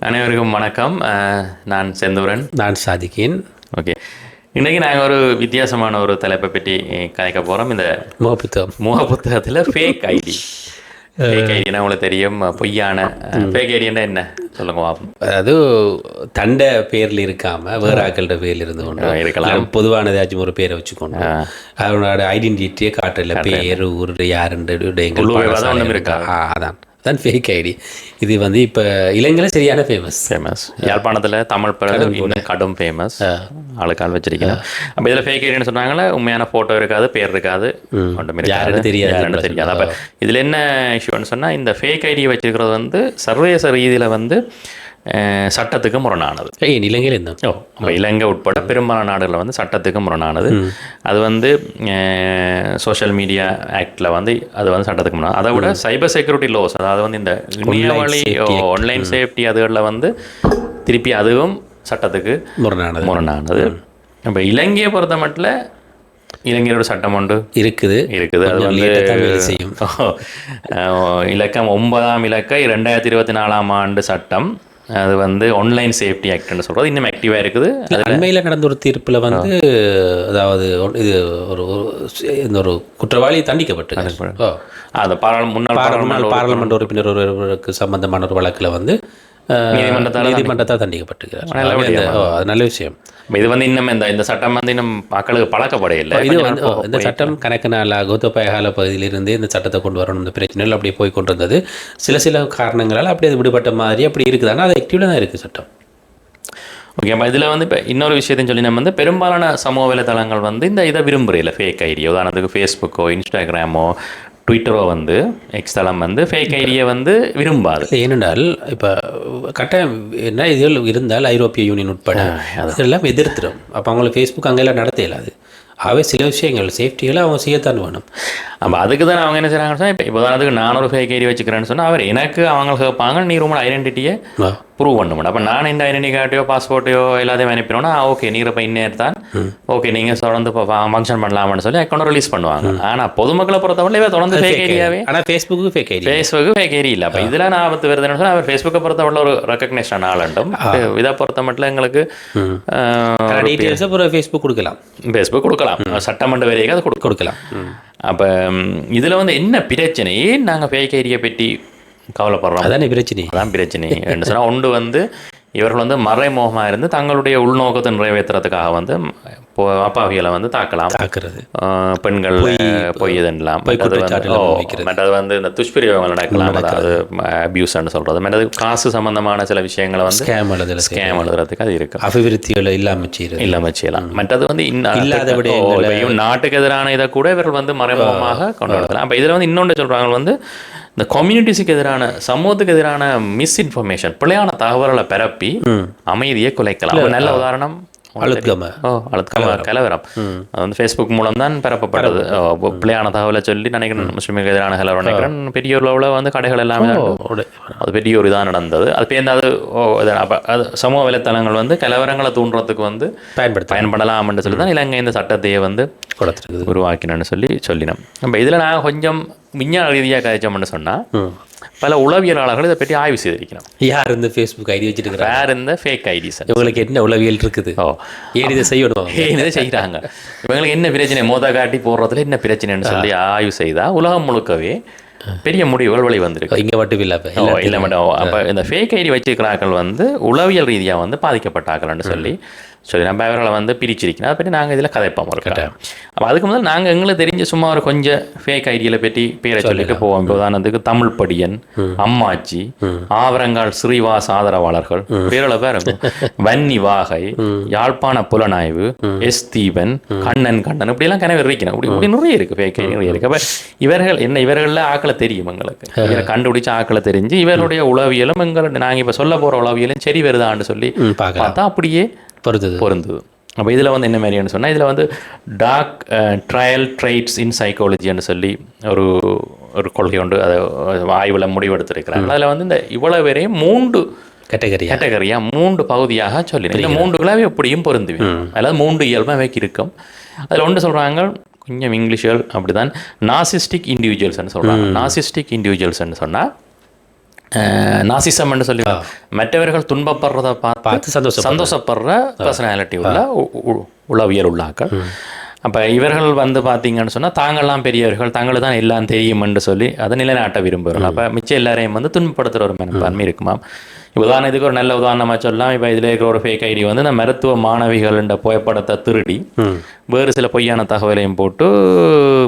அனைவருக்கும் வணக்கம். நான் செந்தூரன். நான் சாதிக்கேன். ஓகே. இன்றைக்கி நாங்கள் ஒரு வித்தியாசமான ஒரு தலைப்பை பற்றி அஹ், கதைக்க போகிறோம் இந்த முகப்புத்தகம். முக புத்தகத்தில் ஃபேக் ஐடி ஃபேக் ஐடினா உங்களுக்கு தெரியும். பொய்யான ஃபேக் ஐடின்னா என்ன? சொல்லுங்க பாப்போம் அதாவது தண்ட பேர்ல இருக்காம வேற ஆக்கள்கிட்ட பேர்ல இருந்து கொண்டு இருக்கலாம். பொதுவான ஏதாச்சும் ஒரு பேரை வச்சுக்கொண்டு அவனோட ஐடென்டிட்டியை காட்டல பேர் ஊர் யாருன்ற இருக்கா? அதான். அதான் ஃபேக் ஐடி இது வந்து இப்போ இளைஞர்கள் சரியான ஃபேமஸ் ஃபேமஸ் யாழ்ப்பாணத்தில் தமிழ் படம் கடும் ஃபேமஸ் ஆளுக்கால் வச்சிருக்கேன் அப்போ இதில் ஃபேக் ஐடின்னு சொன்னாங்களே உண்மையான ஃபோட்டோ இருக்காது பேர் இருக்காது. ஒன்றும் இருக்காது. யாருன்னு தெரியாது. யாருன்னு தெரியாது. அப்போ இதில் என்ன இஷ்யூன்னு சொன்னால் இந்த ஃபேக் ஐடியை வச்சிருக்கிறது வந்து சர்வதேச ரீதியில் வந்து சட்டத்துக்கு முரணானது. ஏய் இளைஞர் என்ன ஓ அப்போ இலங்கை உட்பட பெரும்பாலான நாடுகளில் வந்து சட்டத்துக்கு முரணானது. அது வந்து சோஷியல் மீடியா ஆக்டில் வந்து அது வந்து சட்டத்துக்கு முரணானது. அதை விட சைபர் செக்யூரிட்டி லோஸ் அதாவது வந்து இந்த இணையவழி ஆன்லைன் சேஃப்டி அதுகளில் வந்து திருப்பி அதுவும் சட்டத்துக்கு முரணானது. முரணானது. இப்போ இலங்கையை பொறுத்த மட்டும் இலங்கையோட சட்டம் உண்டு. இருக்குது. இருக்குது. அது வந்து செய்யும். இலக்கம் ஒன்பதாம் இலக்க இரண்டாயிரத்தி இருபத்தி நாலாம் ஆண்டு சட்டம். அது வந்து ஆன்லைன் சேஃப்டி ஆக்ட்னு சொல்கிறது இன்னும் ஆக்டிவாக இருக்குது. அண்மையில் நடந்த ஒரு தீர்ப்பில் வந்து அதாவது இது ஒரு இந்த ஒரு குற்றவாளி தண்டிக்கப்பட்டு அந்த பாராளு முன்னாள் பாராளுமன்ற பாராளுமன்ற உறுப்பினர் ஒருவருக்கு சம்பந்தமான ஒரு வழக்கில் வந்து நீதிமன்றத்தால தண்டிக்கப்பட்டிருக்கிறார் நல்ல விஷயம். இது வந்து இன்னும் இந்த இந்த சட்டம் வந்து இன்னும் மக்களுக்கு பழக்கப்படையில்லை இது வந்து இந்த சட்டம் கணக்கு நாளாக கோத்தபாயகால பகுதியிலிருந்து இந்த சட்டத்தை கொண்டு வரணும் இந்த பிரச்சனைகள் அப்படியே போய் கொண்டிருந்தது. சில சில காரணங்களால் அப்படி அது விடுபட்ட மாதிரி அப்படி இருக்குது. ஆனால் அது ஆக்டிவில் தான் இருக்குது சட்டம். ஓகே அப்போ இதில் வந்து இப்போ இன்னொரு விஷயத்தையும் சொல்லி நம்ம வந்து பெரும்பாலான சமூக வலைத்தளங்கள் வந்து இந்த இதை விரும்புறையில் ஃபேக் ஐடி உதாரணத்துக்கு ஃபேஸ்புக்கோ இன்ஸ்டாகிராமோ ட்விட்டரோ வந்து எக்ஸ் தளம் வந்து ஃபேக் ஐடியை வந்து விரும்பாது. ஏனென்றால் இப்போ கட்டாயம் என்ன இதுகள் இருந்தால் ஐரோப்பிய யூனியன் உட்பட அதெல்லாம் எதிர்த்துடும் அப்போ அவங்களுக்கு ஃபேஸ்புக் அங்கெல்லாம் நடத்த இயலாது. ஆகவே சில விஷயங்கள் சேஃப்டிகளை அவங்க செய்யத்தான் வேணும். அப்போ அதுக்கு தான் அவங்க என்ன செய்கிறாங்கன்னு சொன்னால் இப்போ இப்போ உதாரணத்துக்கு நான் ஒரு ஃபேக் ஐடி வச்சுக்கிறேன்னு சொன்னால் அவர் எனக்கு அவங்க கேட்பாங்க நீ ரொம்ப ஐடென்டிட்டியை. ப்ரூவ் பண்ணணும் அப்போ நான் இந்த ஐடென்டி கார்டையோ பாஸ்போர்ட்டையோ எல்லாத்தையும் அனுப்பினோன்னா ஓகே நீர் இப்போ இன்னேர் தான். ஓகே நீங்கள் தொடர்ந்து இப்போ ஃபங்க்ஷன் பண்ணலாம்னு சொல்லி அக்கௌண்ட் ரிலீஸ் பண்ணுவாங்க. ஆனால் பொதுமக்களை பொறுத்தவரை இவ தொடர்ந்து ஃபேக் ஐடியாவே ஆனால் Facebook fake ID Facebook fake ID இல்லை. அப்போ இதில் நான் ஆபத்து வருதுன்னு சொன்னால் அவர் ஃபேஸ்புக்கை பொறுத்தவரை ஒரு ரெக்கக்னேஷன் ஆளுண்டும் இதை பொறுத்த மட்டும் எங்களுக்கு டீட்டெயில்ஸை அப்புறம் ஃபேஸ்புக் கொடுக்கலாம். ஃபேஸ்புக் கொடுக்கலாம். சட்டமன்ற வரைக்கும் அது கொடுக்கலாம். அப்போ இதில் வந்து என்ன பிரச்சனை? ஏன் நாங்கள் ஃபேக் ஐடியை பற்றி கவலைப்படுறோம். அதானே பிரச்சனை? அதான் பிரச்சனை. என்று சொன்னால் ஒன்று வந்து இவர்கள் வந்து மறைமுகமாக இருந்து தங்களுடைய உள்நோக்கத்தை நிறைவேற்றுறதுக்காக வந்து இப்போ அப்பாவிகளை வந்து தாக்கலாம். தாக்குறது. பெண்கள் பொய் இதெல்லாம் மற்றது வந்து இந்த துஷ்பிரயோகங்கள் நடக்கலாம். அதாவது அபியூஸ்ன்னு சொல்கிறது மற்றது காசு சம்பந்தமான சில விஷயங்களை வந்து ஸ்கேம் எழுதுறது. ஸ்கேம் எழுதுறதுக்கு அது இருக்கு. அபிவிருத்திகளை இல்லாமல் செய்கிறது இல்லாம செய்யலாம். மற்றது வந்து இன்னும் இல்லாத ஓ, இப்ப இவன் நாட்டுக்கு எதிரான இதை கூட இவர்கள் வந்து மறைமுகமாக கொண்டு வரலாம். அப்போ இதில் வந்து இன்னொன்று சொல்றாங்க. வந்து இந்த கம்யூனிட்டிஸுக்கு எதிரான சமூகத்துக்கு எதிரான மிஸ்இன்ஃபர்மேஷன் பிழையான தகவல்களை பரப்பி அமைதியை குலைக்கலாம். நல்ல உதாரணம் உங்களுக்கு அழுத்கம ஓ அழுத்கம கலவரம். அது வந்து ஃபேஸ்புக் மூலம் தான் பரப்பப்பட்டது. பிள்ளையான தகவலை சொல்லி நினைக்கிறேன். முஸ்லீமுக்கு எதிரான கலவரம் நினைக்கிறேன். பெரிய அளவில் வந்து கடைகள் எல்லாமே அது பெரிய ஒரு இதாக நடந்தது. அது பேருந்து அது அப்ப அது சமூக வலைத்தளங்கள் வந்து கலவரங்களை தூண்டுறதுக்கு வந்து பயன்படுத்த பயன்படலாம்னு சொல்லி தான் இலங்கை இந்த சட்டத்தையே வந்து கொடுத்துருக்குது. உருவாக்கினேன்னு சொல்லி சொல்லினோம் நம்ம இதில் நான் கொஞ்சம் விஞ்ஞான ரீதியாக கதைச்சோம்னு சொன்னால் பல உளவியலாளர்கள் இதை பற்றி ஆய்வு செய்திருக்கணும் யார் இந்த ஃபேஸ்புக் ஐடி வச்சிருக்கிறாங்க? வேற இந்த ஃபேக் ஐடிஸ் இவங்களுக்கு என்ன உளவியல் இருக்குது? ஓ. ஏன் இதை செய்யணும்? அவங்க? இதை செய்கிறாங்க இவங்களுக்கு என்ன பிரச்சனை? மோத காட்டி போடுறதுல என்ன பிரச்சனைன்னு சொல்லி ஆய்வு செய்தா உலகம் முழுக்கவே பெரிய முடிவுகள் வெளி வந்திருக்கு இங்க மட்டும் இல்லை மேடம் அப்போ இந்த ஃபேக் ஐடி வச்சிருக்கிறார்கள் வந்து உளவியல் ரீதியாக வந்து பாதிக்கப்பட்டார்கள்னு சொல்லி சொல்லி நம்ம அவர்களை வந்து பிரிச்சிருக்கணும். அதை பற்றி நாங்கள் இதில் கதைப்போம் இருக்கோம் அப்போ அதுக்கு முதல்ல நாங்கள் எங்களுக்கு தெரிஞ்ச சும்மா ஒரு கொஞ்சம் ஃபேக் ஐடியில் பற்றி பேரை சொல்லிட்டு போவோம். இப்போ உதாரணத்துக்கு தமிழ் படியன் அம்மாச்சி ஆவரங்கால் ஸ்ரீவாஸ் ஆதரவாளர்கள் பேரில் பாருங்க வன்னி வாகை யாழ்ப்பாண புலனாய்வு எஸ் தீபன் கண்ணன் கண்ணன் இப்படியெல்லாம் கனவு இருக்கணும் இப்படி இப்படி நிறைய இருக்கு ஃபேக் ஐடி நிறைய இருக்கு. அப்போ இவர்கள் என்ன இவர்களில் ஆக்களை தெரியும் எங்களுக்கு. இவரை கண்டுபிடிச்ச ஆக்களை தெரிஞ்சு இவருடைய உளவியலும் எங்களுடைய நாங்கள் இப்போ சொல்ல போகிற உளவியலும் சரி வருதான்னு சொல்லி பார்த்தா அப்படியே பொறுத்தது பொருந்துது. அப்போ இதில் வந்து என்ன மாதிரின்னு சொன்னால் இதில் வந்து டாக் ட்ரையல் ட்ரைட்ஸ் இன் சைக்காலஜின்னு சொல்லி ஒரு ஒரு கொள்கை உண்டு. அதை ஆய்வில் முடிவெடுத்திருக்கிறாங்க. அதில் வந்து இந்த இவ்வளவு வரையும் மூன்று கேட்டகரியா? கேட்டகரியாக மூன்று பகுதியாக சொல்லினேன். இந்த மூன்றுகளாவே எப்படியும் பொருந்துவேன். அதாவது மூன்று இயல்பாக இருக்கும் அதில் ஒன்று சொல்கிறாங்க கொஞ்சம் இங்கிலீஷ்கள் அப்படிதான். நாசிஸ்டிக் இண்டிவிஜுவல்ஸ்னு சொல்கிறாங்க நாசிஸ்டிக் இண்டிவிஜுவல்ஸ்னு சொன்னால் நாசிசம் சொல்லி மற்றவர்கள் துன்பப்படுறத பார்த்து சந்தோஷம் சந்தோஷப்படுற பர்சனாலிட்டி உள்ள உளவியல் உள்ளாக்கள். அப்போ இவர்கள் வந்து பார்த்தீங்கன்னு சொன்னால் தாங்கள்லாம் பெரியவர்கள் தாங்களுக்கு தான் எல்லாம் தெரியும்னு சொல்லி அதை நிலைநாட்ட விரும்புகிறார்கள். அப்போ மிச்சம் எல்லாரையும் வந்து துன்பப்படுத்துகிற ஒரு மனப்பான்மை இருக்குமாம் இப்ப உதாரணத்துக்கு ஒரு நல்ல உதாரணமாக சொல்லலாம். இப்போ இதில் இருக்கிற ஒரு ஃபேக் ஐடி வந்து இந்த மருத்துவ மாணவிகள்ன்ற புகைப்படத்தை திருடி வேறு சில பொய்யான தகவலையும் போட்டு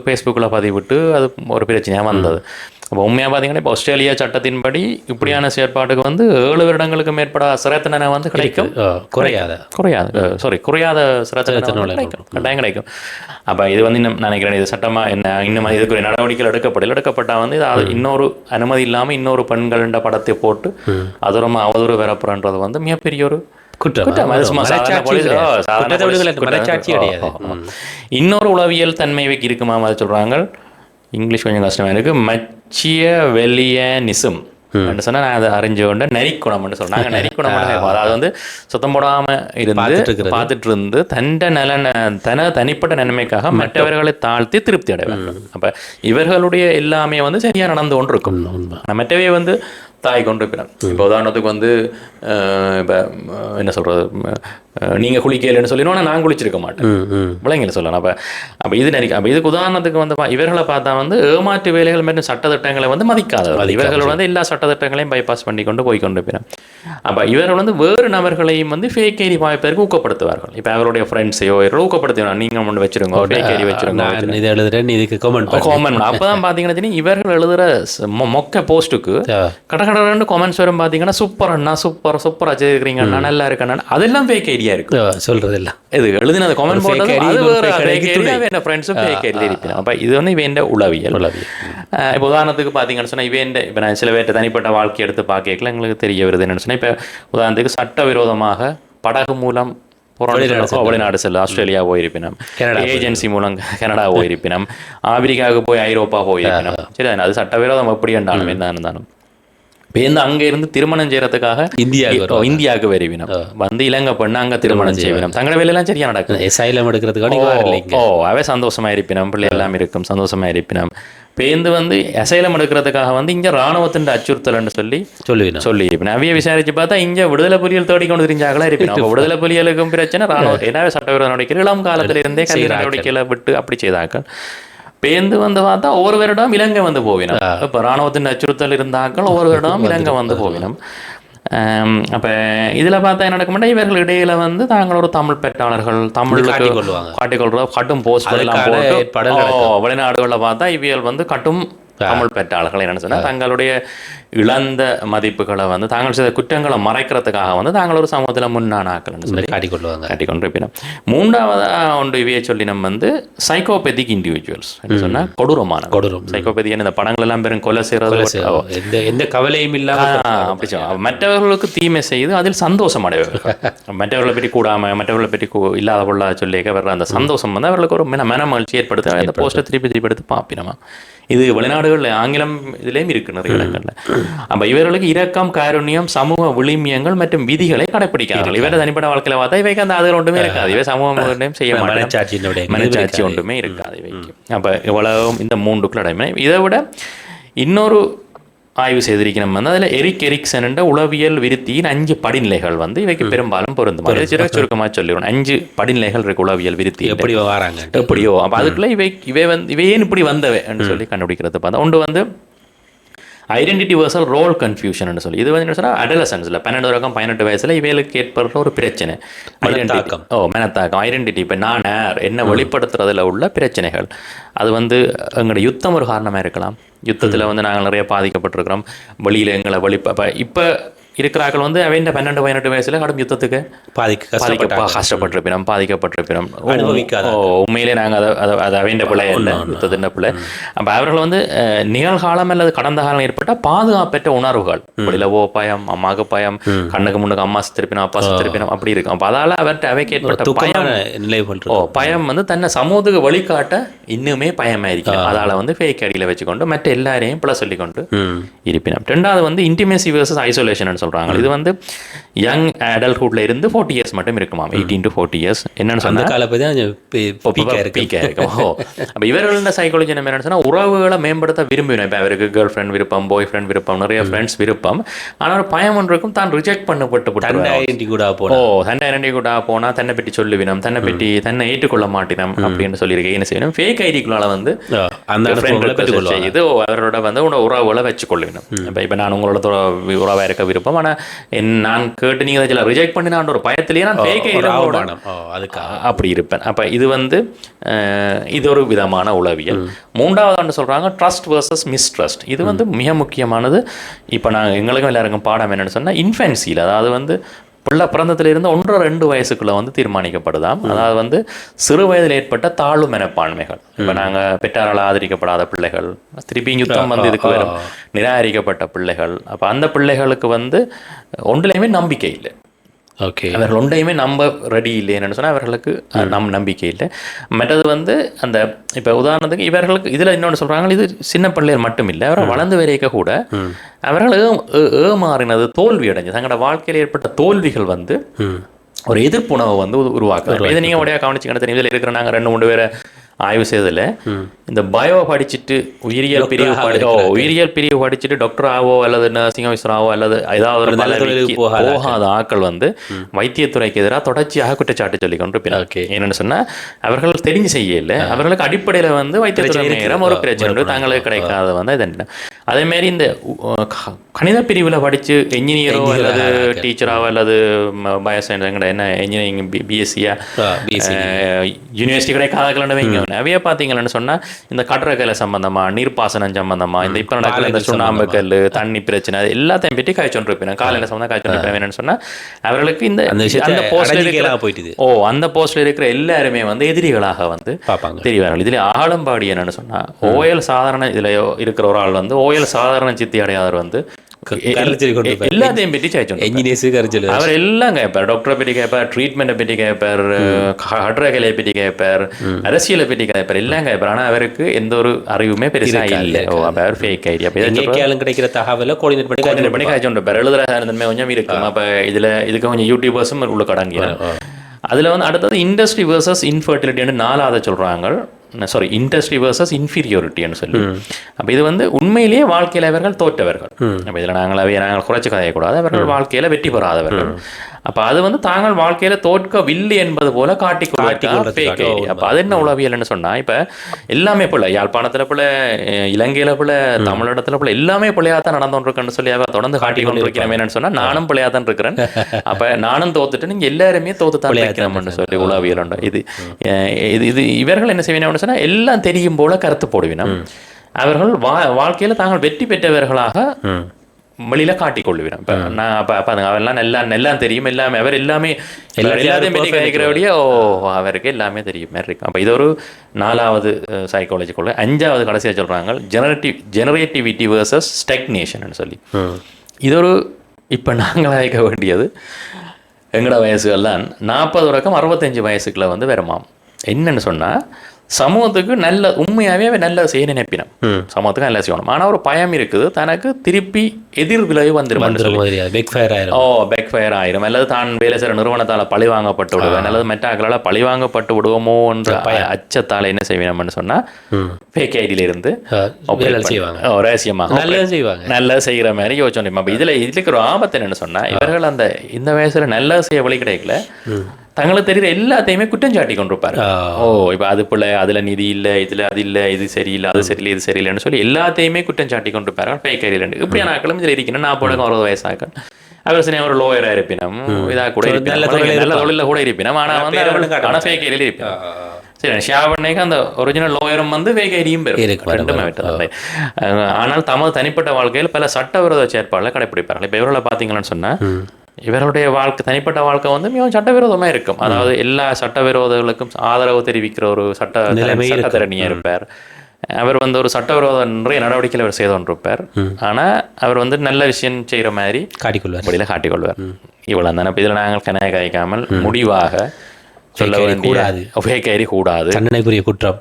ஃபேஸ்புக்கில் பதிவிட்டு அது ஒரு பிரச்சனையாக வந்தது. அப்போ உண்மையாக பார்த்தீங்கன்னா இப்போ ஆஸ்திரேலியா சட்டத்தின்படி இப்படியான செயற்பாட்டுக்கு வந்து ஏழு வருடங்களுக்கு மேற்பட சிறை தண்டனை வந்து கிடைக்கும். குறையாத. குறையாது. சாரி குறையாத சிறை தண்டனை வந்து கிடைக்கும். கட்டாயம் கிடைக்கும். அப்போ இது வந்து இன்னும் நினைக்கிறேன் இது சட்டமாக என்ன இன்னும் இதுக்கு ஒரு நடவடிக்கைகள் எடுக்கப்படல. எடுக்கப்பட்டால் வந்து அது இன்னொரு அனுமதி இல்லாமல் இன்னொரு பெண்கள்ன்ற படத்தை போட்டு அது ரொம்ப அவதூறு வரப்புறன்றது வந்து மிகப்பெரிய ஒரு. இன்னொரு உளவியல் தன்மை இருக்குமா அது சொல்றாங்க. இங்கிலீஷ் கொஞ்சம் கஷ்டமா இருக்கு. மச்சிய வெளிய நிசம் சொன்னா நான் அதை அறிஞ்சு கொண்டு நரிக்குணம்னு சொல்றோம் நாங்க நரிக்குணம் அதாவது வந்து சுத்தம் போடாம பார்த்துட்டு இருந்து. பார்த்துட்டு இருந்து தண்ட நலன தன தனிப்பட்ட நன்மைக்காக மற்றவர்களை தாழ்த்தி திருப்தி வேண்டும் அப்ப இவர்களுடைய எல்லாமே வந்து சரியா நடந்து கொண்டு இருக்கும் மற்றவை வந்து தாய் கொண்டு இருக்கிறான் இப்போ உதாரணத்துக்கு வந்து இப்ப என்ன சொல்றது அஹ், நீங்க குளிக்கலன்னு ஆனா நான் குளிச்சிருக்க மாட்டேன். விளைங்களை சொல்லலாம். அப்போ அப்போ இது நினைக்க அப்போ இதுக்கு உதாரணத்துக்கு வந்து இவர்களை பார்த்தா வந்து ஏமாற்று வேலைகள் மற்றும் சட்டத்திட்டங்களை வந்து மதிக்காதவர்கள் இவர்கள் வந்து எல்லா சட்டத்திட்டங்களையும் பைபாஸ் பண்ணி கொண்டு போய் கொண்டு போயிடும் அப்போ இவர்கள் வந்து வேறு நபர்களையும் வந்து ஃபேக் ஐடி வாய்ப்பதற்கு ஊக்கப்படுத்துவார்கள். இப்போ அவருடைய ஃப்ரெண்ட்ஸையோ இவர்கள் ஊக்கப்படுத்துவாங்க நீங்கள் ஒன்று வச்சிருங்க ஃபேக் ஐடி வச்சிருங்க இதை எழுதுறேன் இதுக்கு கமெண்ட் பண்ணு காமன் அப்பதான் பாத்தீங்கன்னா தெரியும், இவர்கள் மொ- மொக்க போஸ்ட்டுக்கு ஆ. கட கடன்னு கமெண்ட்ஸ் வரும் பாத்தீங்கன்னா சூப்பர் அண்ணா சூப்பர் சூப்பரா வச்சிருக்கீங்க அண்ணா நல்லா இருக்கு அண்ணா. அதெல்லாம் ஃபேக் ஐடியா இருக்கு. சொல்றது எல்லாம் இது எழுதினது கமெண்ட் fake போட்டது அது வேற. அவன் ஃப்ரெண்ட்ஸும் ஃபேக் ஐடியில் இருப்பினும் அப்போ இது வந்து இவன் உளவியல். உளவியல். இப்போ உதாரணத்துக்கு பார்த்தீங்கன்னு சொன்னா இவன் இப்போ நான் சில பேர்ட்ட தனிப்பட்ட வாழ்க்கை எடுத்து பார்க்கல எங்களுக்கு தெரிய வருது என்னன்னு சொன்னா இப்போ உதாரணத்துக்கு சட்டவிரோதமாக படகு மூலம் வெளிநாடு செல்ல ஆஸ்திரேலியா போயிருப்பினம். கனடா ஏஜென்சி மூலம் கனடா போயிருப்பினம். ஆப்பிரிக்காவுக்கு போய் ஐரோப்பா போயிருப்பினம். சரி அது சட்டவிரோதம் எப்படி என்றாலும் என்ன இருந்து அங்க இருந்து திருமணம் செய்யறதுக்காக இந்தியாவுக்கு இந்தியாவுக்கு வருவினம் வந்து இலங்கை பண்ண அங்க திருமணம் செய்வினம் தங்கள வேலையெல்லாம் சரியா நடக்குது. எஸ்ஐலம் எடுக்கிறதுக்காக ஓ அவே சந்தோஷமா இருப்பினம் பிள்ளை எல்லாம் இருக்கும் சந்தோஷமா இருப்பினம். பேருந்து வந்து அசைலம் எடுக்கிறதுக்காக வந்து இங்க ராணுவத்தின் அச்சுறுத்தல்னு சொல்லி சொல்லி இருப்பின அவைய விசாரிச்சு பார்த்தா இங்க விடுதலை புலிகள் தேடி கொண்டு தெரிஞ்சாங்களா இருப்பினும். அப்ப விடுதலை புலிகளுக்கும் பிரச்சனை ராணுவம் எனவே சட்டவிரோத நடவடிக்கை இளம் காலத்துல இருந்தே கல்வி நடவடிக்கையில விட்டு அப்படி செய்தாக்கள் பேந்து வந்து பார்த்தா ஒரு வருடம் இலங்கை வந்து போவினம். இப்போ ராணுவத்தின் அச்சுறுத்தல் இருந்தாக்கள் ஒரு வருடம் இலங்கை வந்து போவினம். அப்ப இதுல பார்த்தா என்ன நடக்கும்னா இவர்கள் இடையில வந்து தாங்கள் ஒரு தமிழ் பெற்றாளர்கள் தமிழுக்கு. காட்டிக்கொள்ற கட்டும் போஸ்ட் எல்லாம் போட்டு வெளிநாடுகளில் பார்த்தா இவியல் வந்து கட்டும் தமிழ் பெற்றாளர்கள் என்ன சொன்னா தங்களுடைய இழந்த மதிப்புகளை வந்து தாங்கள் செய்த குற்றங்களை மறைக்கிறதுக்காக வந்து தாங்கள் ஒரு சமூகத்துல முன்னானாக்கள்னு சொல்லி காட்டிக் கொள்வாங்க காட்டிக்கொண்டிருப்பினோம். மூன்றாவதா ஒன்று இவையை சொல்லினம் வந்து சைக்கோபெதிக் இண்டிவிஜுவல்ஸ் என்ன சொன்னா கொடூரமான கொடூரம். சைக்கோபெதி இந்த படங்கள் எல்லாம் பெரும் கொலை செய்யறது. ஓ, எந்த எந்த கவலையும் இல்லாம ஆ, அப்படி சொல்லுவாங்க. அப்ப மற்றவர்களுக்கு தீமை செய்து அதில் சந்தோஷம் அடைவார்கள் மற்றவர்களை பற்றி கூடாம மற்றவர்களை பற்றி இல்லாத பொருளா சொல்லி வர்ற அந்த சந்தோஷம் வந்து அவர்களுக்கு ஒரு மன மகிழ்ச்சி ஏற்படுத்த அந்த போஸ்டர் திருப்பி திருப்பி எடுத்து பார்ப்பினமா? இது வெளிநாடுகள்ல ஆங்கிலம் இதுலேயும் இருக்கு நிறைய இடங்கள்ல. அப்ப இவர்களுக்கு இரக்கம் காருண்யம் சமூக விளிமியங்கள் மற்றும் விதிகளை கடைப்பிடிக்கிறார்கள் இவர தனிப்பட்ட வாழ்க்கையில பார்த்தா இவைக்கு அந்த அது ஒன்றுமே இருக்காது. இவை சமூக ஒன்றையும் செய்ய மாட்டாங்க மனச்சாட்சி ஒன்றுமே இருக்காது இவைக்கு. அப்ப இவ்வளவு இந்த மூன்றுக்குள்ள இதை விட இன்னொரு ஆய்வு செய்திருக்கணும் வந்து. அதில் எரிக் எரிக்சன் என்ற உளவியல் விருத்தியின் அஞ்சு படிநிலைகள் வந்து இவைக்கு பெரும்பாலும் பொருந்தும். அதை சிறு சுருக்கமாக சொல்லிடுவோம் அஞ்சு படிநிலைகள் இருக்கு உளவியல் விருத்தி எப்படி வராங்க. எப்படியோ. அப்போ அதுக்குள்ள இவை இவை வந்து இவை ஏன் இப்படி வந்தவை சொல்லி கண்டுபிடிக்கிறது பார்த்தா ஒன்று வந்து ஐடென்டிட்டி வர்சல் ரோல் கன்ஃபியூஷன் சொல்லி. இது வந்து என்ன சொன்னால் அடலசன்ஸில் பன்னெண்டு ரகம் பதினெட்டு வயசுல இவைகளுக்கு ஏற்படுற ஒரு பிரச்சனை. ஓ மனத்தாக்கம். ஐடென்டிட்டி இப்போ நான் யார்? என்ன வெளிப்படுத்துறதுல உள்ள பிரச்சனைகள். அது வந்து எங்களோட யுத்தம் ஒரு காரணமாக இருக்கலாம். யுத்தத்தில் வந்து நாங்கள் நிறைய பாதிக்கப்பட்டிருக்கிறோம். வெளியில் எங்களை வெளி இப்போ இருக்கிறார்கள் வந்து அவன் பன்னெண்டு பதினெட்டு வயசுல கடும் யுத்தத்துக்கு பாதிக்க கஷ்டப்பட்டிருப்பினோம் பாதிக்கப்பட்டிருப்பினோம். உண்மையிலே நாங்கள் அதை அதை அவைண்ட பிள்ளை இல்லை யுத்தத்தின் பிள்ளை. அப்போ அவர்கள் வந்து நிகழ்காலம் அல்லது கடந்த காலம் ஏற்பட்ட பாதுகாப்பற்ற உணர்வுகள். வெளியிலவோ பயம் அம்மாவுக்கு பயம் கண்ணுக்கு முன்னுக்கு அம்மா சித்திருப்பினோம் அப்பா சித்திருப்பினோம் அப்படி இருக்கும். அப்போ அதால அவர்கிட்ட அவைக்கு ஏற்பட்ட பயம் நிலை ஓ பயம் வந்து தன்னை சமூகத்துக்கு வழிகாட்ட இன்னுமே பயமாயிருக்கும் அதால வந்து ஃபேக் அடியில் வச்சுக்கொண்டு மற்ற எல்லாரையும் பிள்ளை சொல்லிக்கொண்டு இருப்பினம். ரெண்டாவது வந்து இன்டிமேசி versus ஐசோலேஷன் சொல்லுவாங்க. சொல்றாங்க. இது வந்து யங் அடல்ட்ஹுட்ல இருந்து ஃபோர்ட்டி இயர்ஸ் மட்டும் இருக்குமாம். எயிட்டீன் டு ஃபோர்ட்டி இயர்ஸ் என்னன்னு அந்த சொன்னா காலப்போ தான் பீக்காக இருக்கு. பீக்கா இருக்கும் ஓ அப்போ இவர்களோட சைக்காலஜி என்ன என்னன்னு சொன்னா உறவுகளை மேம்படுத்த விரும்பினோம். இப்போ அவருக்கு கேர்ள் ஃப்ரெண்ட் விருப்பம் பாய் ஃப்ரெண்ட் விருப்பம் நிறைய ஃப்ரெண்ட்ஸ் விருப்பம். ஆனால் ஒரு பயம் ஒன்று இருக்கும் தான் ரிஜெக்ட் பண்ணப்பட்டு. ஐடென்டி கூட ஓ தன்னை இரண்டி கூட போனா தன்னை பற்றி சொல்லுவினம் தன்னை பற்றி தன்னை ஏற்றுக்கொள்ள மாட்டினம் அப்படின்னு சொல்லியிருக்கேன் என்ன செய்யணும்? ஃபேக் ஐடிக்குள்ளால வந்து அந்த பெற்றுக்கொள்வாங்க. செய்து அவரோட வந்து உங்களோட உறவுகளை வச்சுக்கொள்ளுவினம். இப்போ இப்போ நான் உங்களோட துற- உறவா இருக்க விருப்பம் என் நான் கேட்டு நீங்க ஏதாச்சும் ரிஜெக்ட் பண்ணினான்ற ஒரு பயத்திலேயே நான் அப்படி இருப்பேன். அப்ப இது வந்து இது ஒரு விதமான உளவியல். மூன்றாவது ஆண்டு சொல்றாங்க ட்ரஸ்ட் வர்சஸ் மிஸ்ட்ரஸ்ட் இது வந்து மிக முக்கியமானது. இப்போ நான் எங்களுக்கும் எல்லாருக்கும் பாடம் என்னன்னு சொன்னா இன்ஃபென்சியில் அதாவது வந்து பிள்ளை பிறந்ததுல இருந்து ஒன்றரை ரெண்டு வயசுக்குள்ள வந்து தீர்மானிக்கப்படுதாம். அதாவது வந்து சிறு வயதில் ஏற்பட்ட தாழ்வு மனப்பான்மைகள். இப்போ நாங்க பெற்றாரால் ஆதரிக்கப்படாத பிள்ளைகள் திருப்பி யுத்தம் வந்து இதுக்கு வரும். நிராகரிக்கப்பட்ட பிள்ளைகள். அப்ப அந்த பிள்ளைகளுக்கு வந்து ஒன்றுலையுமே நம்பிக்கை இல்லை. ஓகே அவர்கள் ஒன்றையுமே நம்ப ரெடி இல்லைன்னு சொன்னால் அவர்களுக்கு நம் நம்பிக்கை இல்லை. மற்றது வந்து அந்த இப்போ உதாரணத்துக்கு இவர்களுக்கு இதில் இன்னொன்று சொல்கிறாங்க இது சின்ன பிள்ளைகள் மட்டும் இல்லை அவரை வளர்ந்து வரைக்க கூட அவர்கள் ஏமாறினது தோல்வி அடைஞ்சு தங்களோட வாழ்க்கையில் ஏற்பட்ட தோல்விகள் வந்து ஒரு எதிர்ப்புணவை வந்து உரு- உருவாக்குது. இதை நீங்கள் உடைய கவனிச்சுக்கிட்டு தெரியும்? இதில் இருக்கிற நாங்கள் ரெண்டு மூணு பேரை ஆய்வு செய்ததில் இந்த பயோ படிச்சுட்டு உயிரியல் பிரிவு படி ஓ உயிரியல் பிரிவு படிச்சுட்டு டாக்டர் ஆவோ அல்லது நர்சிங் ஆஃபீஸர் ஆவோ அல்லது ஏதாவது போகாத ஆட்கள். வந்து வைத்தியத்துறைக்கு எதிராக தொடர்ச்சியாக குற்றச்சாட்டு சொல்லி கொண்டிருப்பினார் Okay. என்னன்னு சொன்னா அவர்கள் தெரிஞ்சு செய்யல. அவர்களுக்கு அடிப்படையில வந்து வைத்தியத்துறை நேரம் ஒரு பிரச்சனை தங்களுக்கு கிடைக்காத வந்து இது என்ன. அதே மாதிரி இந்த கணித பிரிவுல படிச்சு என்ஜினியரோ அல்லது டீச்சராவோ அல்லது பயோசைன்ஸ் எங்கட என்ன இன்ஜினியரிங் பிஎஸ்சியா. யூனிவர்சிட்டி கிடைக்காத வைங்க நிறைய பார்த்தீங்கன்னு சொன்னா இந்த கட்டுறக்கலை சம்பந்தமா நீர்ப்பாசனம் சம்பந்தமா இந்த இப்போ நடக்கிற இந்த சுண்ணாம்பு கல் தண்ணி பிரச்சனை அது எல்லாத்தையும் பற்றி காய்ச்சொன்று இருப்பேன் காலையில் சம்பந்தம் காய்ச்சொன்று இருப்பேன் என்னன்னு சொன்னா அவர்களுக்கு இந்த அந்த போஸ்ட்ல இருக்கிற போயிட்டுது. ஓ அந்த போஸ்ட்ல இருக்கிற எல்லாருமே வந்து எதிரிகளாக வந்து பார்ப்பாங்க. தெரிவார்கள் இதுல ஆலம்பாடி என்னன்னு சொன்னா ஓயல் சாதாரண இதுல இருக்கிற ஒரு ஆள் வந்து ஓயல் சாதாரண சித்தி அடையாதவர் வந்து சாய்ச்சோம் என்ஜினியர்ஸு கரைச்சல் அவர் எல்லாம் கேட்பார் டாக்டரை பற்றி கேட்பார் ட்ரீட்மெண்ட்டை பற்றி கேட்பார் ஹட்ரகலை பற்றி கேட்பார் அரசியலை பற்றி கேட்பார் எல்லாம் கேட்பார் ஆனா அவருக்கு எந்த ஒரு அறிவுமே பெருசா இல்லை ஓ அப்ப அவர் ஃபேக் ஐடியா அப்போ கிடைக்கிற தகவலை கோஆர்டினேட் பண்ணி கோஆர்டினேட் பண்ணி காய்ச்சோண்டு பேர் எழுதுற தன்மை கொஞ்சம் இருக்கும் அப்ப இதுல இதுக்கு கொஞ்சம் யூடியூபர்ஸும் உள்ள கடங்கிடும் அதுல வந்து அடுத்தது இண்டஸ்ட்ரி வர்சஸ் இன்ஃபர்டிலிட்டின்னு நாலாவது சொல்றாங்க சாரி இண்டஸ்ட்ரி வர்சஸ் இன்ஃபீரியோரிட்டின்னு சொல்லி. அப்ப இது வந்து உண்மையிலேயே வாழ்க்கையில அவர்கள் தோற்றவர்கள். அப்ப இதுல நாங்கள் அவைய நாங்கள் குறைச்சு கதையக்கூடாது அவர்கள் வாழ்க்கையில வெற்றி பெறாதவர்கள். அப்ப அது வந்து தாங்கள் வாழ்க்கையில தோற்கவில்லை என்பது போல fake idea. அப்ப அது என்ன உளவியல்னு சொன்னா இப்ப எல்லாமே பிள்ளை யாழ்ப்பாணத்துல அஹ் இலங்கையில பிள்ளை தமிழிடத்துல பிள்ளை எல்லாமே பிள்ளையாத்தான் நடந்துருக்குன்னு சொல்லி அவ தொடர்ந்து காட்டி கொண்டிருக்கிறேன் என்னன்னு சொன்னா நானும் பிள்ளையாத்தான் இருக்கிறேன். அப்ப நானும் தோத்துட்டு நீங்க எல்லாருமே தோத்து தான் இருக்கிறோம்னு சொல்லி உளவியல் உண்டு. இது இது இது இவர்கள் என்ன செய்வினோம்னு சொன்னா எல்லாம் தெரியும் போல கருத்து போடுவினம். அவர்கள் வா வாழ்க்கையில தாங்கள் வெற்றி பெற்றவர்களாக வெளியில காட்டிக் கொள்ளுவேன் இப்ப நான் அதுங்க அவெல்லாம் எல்லாம் எல்லாம் தெரியும் எல்லாமே அவர் எல்லாமே எல்லாத்தையும் பற்றி கேட்கிறபடியே ஓ அவருக்கு எல்லாமே தெரியும் மாதிரி இருக்கு அப்ப இது ஒரு நாலாவது சைக்காலஜிக்குள்ள அஞ்சாவது கடைசியா சொல்றாங்க ஜெனரேட்டிவ் ஜெனரேட்டிவிட்டி வர்சஸ் ஸ்டெக்னேஷன் சொல்லி இது ஒரு இப்ப நாங்கள் அழைக்க வேண்டியது எங்களோட வயசுகள்லாம் நாற்பது வரைக்கும் அறுபத்தஞ்சு வயசுக்குள்ள வந்து வருமாம் என்னன்னு சொன்னா சமூகத்துக்கு நல்ல உண்மையாவே அவன் நல்ல செய்ய நினைப்பினம் சமூகத்துக்கு நல்ல செய்யணும் ஆனா ஒரு பயம் இருக்குது. தனக்கு திருப்பி எதிர் விளைவு வந்துடும் பெக் ஃபயர் ஆயிரும். ஓ பேக் ஃபயர் ஆயிரும். அல்லது தான் வேலை செய்கிற நிறுவனத்தால பழி வாங்கப்பட்டு விடுவேன். அல்லது மெட்டாக்களால் பழி வாங்கப்பட்டு விடுவோமோ என்ற அச்சத்தால என்ன செய்வேன் சொன்னா ஃபேக் ஐடியில இருந்து செய்வாங்க. ரகசியமாக நல்லது செய்வாங்க. நல்லது செய்கிற மாதிரி யோசிச்சோம். அப்ப இதுல இதுக்கு ஒரு ஆபத்து என்னன்னு சொன்னா இவர்கள் அந்த இந்த வயசுல நல்லது செய்ய வழி கிடைக்கல. தங்களுக்கு தெரியுற எல்லாத்தையுமே குற்றம் சாட்டி கொண்டிருப்பாரு. ஓ இப்ப அது போல அதுல நிதி இல்ல இதுல அது இல்ல இது சரியில்லை அது சரியில்லை இது சரியில்லைன்னு சொல்லி எல்லாத்தையுமே குற்றம் சாட்டி கொண்டிருப்பாரு. ஃபேக் ஐடியில் இப்படியான ஆக்களும் இதுல இருக்கணும் நான் போட அறுபது வயசாக்கள் அவர் சரி ஒரு லோயரா இருப்பினும். இதா கூட இருப்பினும். நல்ல தொழில கூட இருப்பினும். ஆனா வந்து அவர் ஆனா ஃபேக் ஐடியில் இருப்பினும். சரி ஷியாவண்ணைக்கு அந்த ஒரிஜினல் லோயரும் வந்து வேக ஐடியும் பெறும் இருக்கு, ரெண்டுமே விட்டதில்லை அஹ் ஆனால் தமது தனிப்பட்ட வாழ்க்கையில் பல சட்டவிரோத செயற்பாடுகளை கடைப்பிடிப்பார்கள். இப்போ இவர்களை பார்த்தீங்கன்னு சொன்னா இவருடைய வாழ்க்கை தனிப்பட்ட வாழ்க்கை வந்து மிகவும் சட்டவிரோதமா இருக்கும். அதாவது எல்லா சட்டவிரோதங்களுக்கும் ஆதரவு தெரிவிக்கிற ஒரு சட்ட. சட்டத்தரணியா இருப்பார். அவர் வந்து ஒரு சட்டவிரோத நிறைய நடவடிக்கைகள் அவர் செய்து கொண்டிருப்பார். ஆனா அவர் வந்து நல்ல விஷயம் செய்யற மாதிரி காட்டிக்கொள்வார். படியில காட்டிக்கொள்வார். இவ்வளவு தானே இதில் நாங்கள் கனைய காய்க்காமல் முடிவாக சொல்ல கூடாது. ஐடி கூடாது. தண்டனைக்குரிய குற்றம்.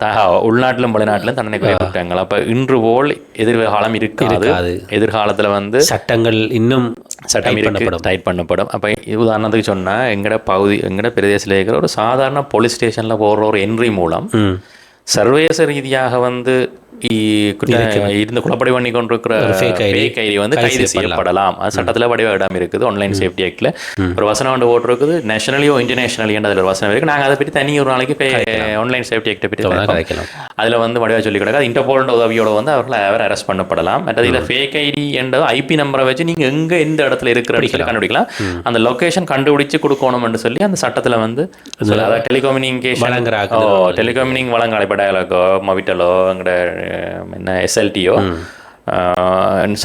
உள்நாட்டிலும் வெளிநாட்டிலும் தண்டனைக்குரிய குற்றங்கள். அப்ப இன்று போல் எதிர்காலம் இருக்காது. எதிர்காலத்துல வந்து சட்டங்கள் இன்னும் சட்டம் tight இருக்கு பண்ணப்படும். டைட் பண்ணப்படும். அப்போ உதாரணத்துக்கு சொன்னா எங்கட பகுதி எங்கட பிரதேசத்தில் இருக்கிற ஒரு சாதாரண போலீஸ் ஸ்டேஷன்ல போடுற ஒரு என்ட்ரி மூலம் சர்வதேச ரீதியாக வந்து இருந்து குழப்படி பண்ணி கொண்டிருக்கிற ID வந்து கைது செய்யப்படலாம். அது சட்டத்துல வடிவ இடம் இருக்குது ஆன்லைன் சேஃப்டி ஆக்ட்ல ஒரு வசனம் வந்து ஓட்டிருக்குது நேஷனலியோ இன்டர்நேஷனலியோ அதில் ஒரு வசனம் இருக்கு. நாங்க அதை பற்றி தனி ஒரு நாளைக்கு ஆன்லைன் சேஃப்டி ஆக்டை பற்றி அதுல வந்து வடிவா சொல்லி கிடக்கு அது இன்டர்போலோட உதவியோட வந்து அவர்கள் அவர் அரெஸ்ட் பண்ணப்படலாம். மற்றது இதில் ஃபேக் ஐடி என்ற ஐபி நம்பரை வச்சு நீங்க எங்க எந்த இடத்துல இருக்கிறன்னு சொல்லி கண்டுபிடிக்கலாம். அந்த லொகேஷன் கண்டுபிடிச்சு கொடுக்கணும்னு சொல்லி அந்த சட்டத்துல வந்து அதாவது டெலிகம்யூனிகேஷன் டெலிகம்யூனிங் வழங்கலாம் இப்போ டயலாகோ மொவிட்டலோ எங்கட என்ன எஸ்எல்டியோ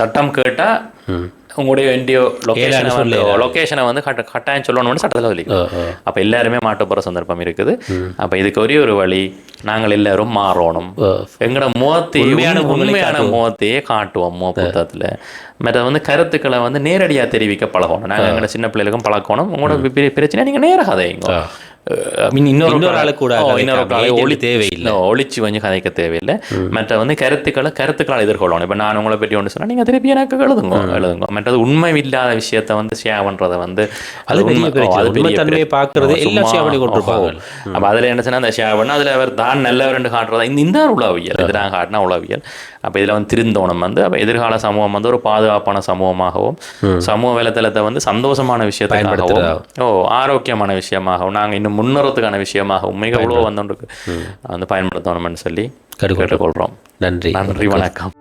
சட்டம் கேட்டா உங்களுடைய என்டிஓ லொகேஷனை வந்து லொகேஷனை வந்து கட்ட கட்டாயம் சொல்லணும்னு சட்டத்தில் சொல்லி அப்ப எல்லாருமே மாட்ட போற சந்தர்ப்பம் இருக்குது. அப்ப இதுக்கு ஒரே ஒரு வழி நாங்கள் எல்லாரும் மாறணும். ஓ. எங்கட முகத்தையே உண்மையான உண்மையான முகத்தையே காட்டுவோம் முக புத்தகத்துல மற்ற வந்து கருத்துக்களை வந்து நேரடியா தெரிவிக்க பழகணும். நாங்க எங்கட சின்ன பிள்ளைகளுக்கும் பழக்கணும். உங்களோட பிரச்சனை நீங்க நேர கதைங்க அஹ் மீன் இன்னொரு ஆளு கூட ஏஜென்ட் ஒளி தேவையில்லை. ஓ, ஒளிச்சு கொஞ்சம் கதைக்க தேவையில்லை. மற்ற வந்து கருத்துக்களை கருத்துக்களால் எதிர்கொள்ளணும். இப்போ நான் உங்களை பற்றி ஒன்று சொன்னா நீங்க திருப்பி எனக்கு எழுதுங்க எழுதுங்க. மற்றது உண்மை இல்லாத விஷயத்த வந்து ஷேர் பண்றதை வந்து அது பெரிய உண்மைத்தன்மையை. பார்க்கறது எல்லாம் share பண்ணி கொண்டிருப்பாங்க. அப்ப அதுல என்ன சொன்னா அந்த ஷேர் பண்ண அதுல அவர் தான் நல்லவர் என்று காட்டுறதா? இந்த இந்த உளவியல். இது நான் காட்டினா உளவியல். அப்ப இதுல வந்து திருந்தோணம் வந்து அப்ப எதிர்கால சமூகம் வந்து ஒரு பாதுகாப்பான சமூகமாகவும் சமூக வலைத்தளத்தை வந்து சந்தோஷமான விஷயத்துக்காகவும் ஓ ஆரோக்கியமான விஷயமாகவும் நாங்க இன்னும் முன்னேறத்துக்கான விஷயமாகவும் மிக உழவு வந்து வந்து பயன்படுத்தணும்னு சொல்லி கடுகு கேட்டுக்கொள்றோம். நன்றி. நன்றி வணக்கம்.